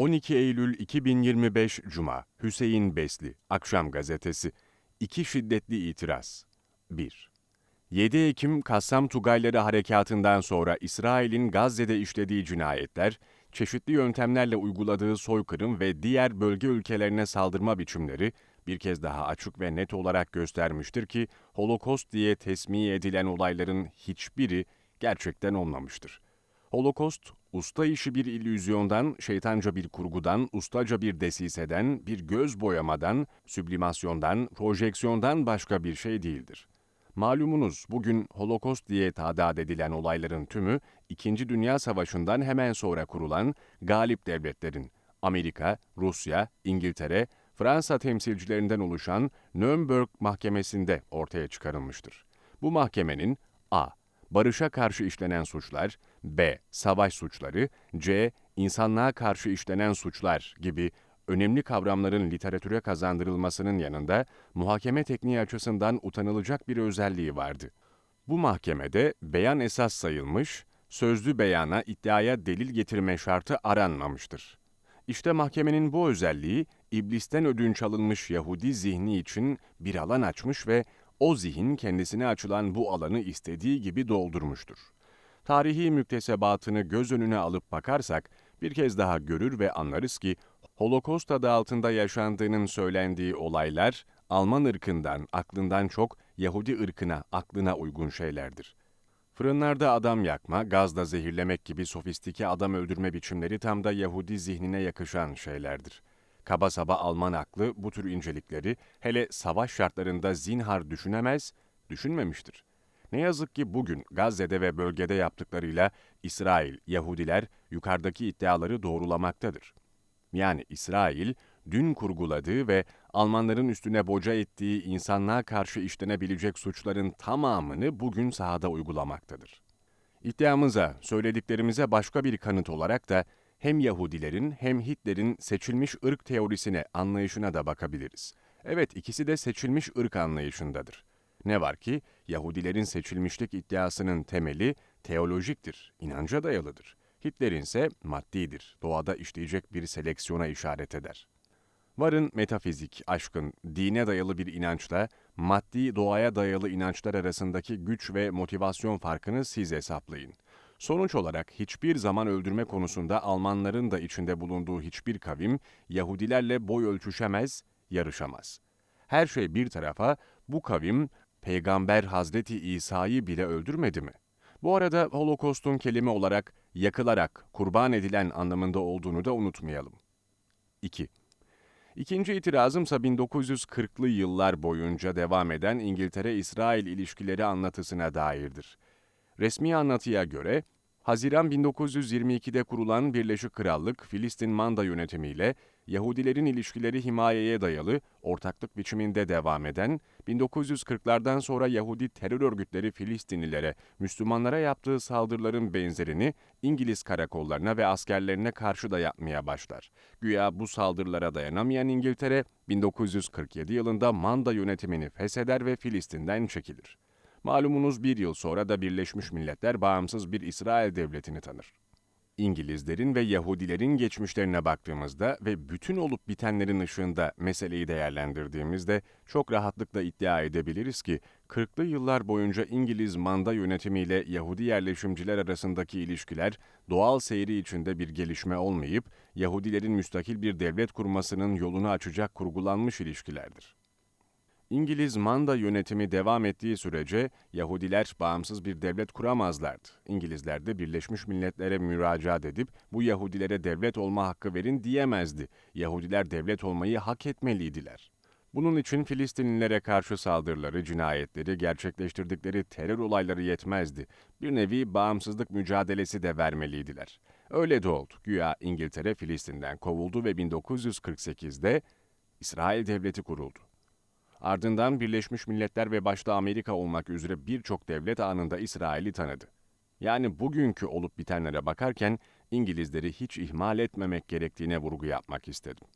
12 Eylül 2025 Cuma Hüseyin Besli Akşam Gazetesi İki şiddetli itiraz 1. 7 Ekim Kassam Tugayları Harekatı'ndan sonra İsrail'in Gazze'de işlediği cinayetler, çeşitli yöntemlerle uyguladığı soykırım ve diğer bölge ülkelerine saldırma biçimleri bir kez daha açık ve net olarak göstermiştir ki Holokost diye tesmiye edilen olayların hiçbiri gerçekten olmamıştır. Holokost, usta işi bir illüzyondan, şeytanca bir kurgudan, ustaca bir desiseden, bir göz boyamadan, süblimasyondan, projeksiyondan başka bir şey değildir. Malumunuz bugün Holokost diye tadat edilen olayların tümü, İkinci Dünya Savaşı'ndan hemen sonra kurulan galip devletlerin, Amerika, Rusya, İngiltere, Fransa temsilcilerinden oluşan Nürnberg Mahkemesi'nde ortaya çıkarılmıştır. Bu mahkemenin a barışa karşı işlenen suçlar, b. savaş suçları, c. insanlığa karşı işlenen suçlar gibi önemli kavramların literatüre kazandırılmasının yanında muhakeme tekniği açısından utanılacak bir özelliği vardı. Bu mahkemede beyan esas sayılmış, sözlü beyana iddiaya delil getirme şartı aranmamıştır. İşte mahkemenin bu özelliği iblisten ödünç alınmış Yahudi zihni için bir alan açmış ve o zihin kendisine açılan bu alanı istediği gibi doldurmuştur. Tarihi müktesebatını göz önüne alıp bakarsak bir kez daha görür ve anlarız ki Holokost adı altında yaşandığının söylendiği olaylar Alman ırkından, aklından çok Yahudi ırkına, aklına uygun şeylerdir. Fırınlarda adam yakma, gazda zehirlemek gibi sofistike adam öldürme biçimleri tam da Yahudi zihnine yakışan şeylerdir. Kaba saba Alman aklı bu tür incelikleri hele savaş şartlarında zinhar düşünemez, düşünmemiştir. Ne yazık ki bugün Gazze'de ve bölgede yaptıklarıyla İsrail, Yahudiler yukarıdaki iddiaları doğrulamaktadır. Yani İsrail, dün kurguladığı ve Almanların üstüne boca ettiği insanlığa karşı işlenebilecek suçların tamamını bugün sahada uygulamaktadır. İddiamıza, söylediklerimize başka bir kanıt olarak da hem Yahudilerin hem Hitler'in seçilmiş ırk teorisine, anlayışına da bakabiliriz. Evet, ikisi de seçilmiş ırk anlayışındadır. Ne var ki Yahudilerin seçilmişlik iddiasının temeli teolojiktir, inanca dayalıdır. Hitler'in ise maddidir, doğada işleyecek bir seleksiyona işaret eder. Varın metafizik, aşkın, dine dayalı bir inançla maddi doğaya dayalı inançlar arasındaki güç ve motivasyon farkını siz hesaplayın. Sonuç olarak hiçbir zaman öldürme konusunda Almanların da içinde bulunduğu hiçbir kavim Yahudilerle boy ölçüşemez, yarışamaz. Her şey bir tarafa bu kavim Peygamber Hazreti İsa'yı bile öldürmedi mi? Bu arada Holokost'un kelime olarak yakılarak, kurban edilen anlamında olduğunu da unutmayalım. 2. İkinci itirazımsa 1940'lı yıllar boyunca devam eden İngiltere-İsrail ilişkileri anlatısına dairdir. Resmi anlatıya göre, Haziran 1922'de kurulan Birleşik Krallık, Filistin manda yönetimiyle Yahudilerin ilişkileri himayeye dayalı, ortaklık biçiminde devam eden, 1940'lardan sonra Yahudi terör örgütleri Filistinlilere, Müslümanlara yaptığı saldırıların benzerini İngiliz karakollarına ve askerlerine karşı da yapmaya başlar. Güya bu saldırılara dayanamayan İngiltere, 1947 yılında manda yönetimini fesheder ve Filistin'den çekilir. Malumunuz bir yıl sonra da Birleşmiş Milletler bağımsız bir İsrail devletini tanır. İngilizlerin ve Yahudilerin geçmişlerine baktığımızda ve bütün olup bitenlerin ışığında meseleyi değerlendirdiğimizde çok rahatlıkla iddia edebiliriz ki 40'lı yıllar boyunca İngiliz manda yönetimiyle Yahudi yerleşimciler arasındaki ilişkiler doğal seyri içinde bir gelişme olmayıp Yahudilerin müstakil bir devlet kurmasının yolunu açacak kurgulanmış ilişkilerdir. İngiliz manda yönetimi devam ettiği sürece Yahudiler bağımsız bir devlet kuramazlardı. İngilizler de Birleşmiş Milletler'e müracaat edip bu Yahudilere devlet olma hakkı verin diyemezdi. Yahudiler devlet olmayı hak etmeliydiler. Bunun için Filistinlilere karşı saldırıları, cinayetleri, gerçekleştirdikleri terör olayları yetmezdi. Bir nevi bağımsızlık mücadelesi de vermeliydiler. Öyle de oldu. Güya İngiltere Filistin'den kovuldu ve 1948'de İsrail Devleti kuruldu. Ardından Birleşmiş Milletler ve başta Amerika olmak üzere birçok devlet anında İsrail'i tanıdı. Yani bugünkü olup bitenlere bakarken İngilizleri hiç ihmal etmemek gerektiğine vurgu yapmak istedim.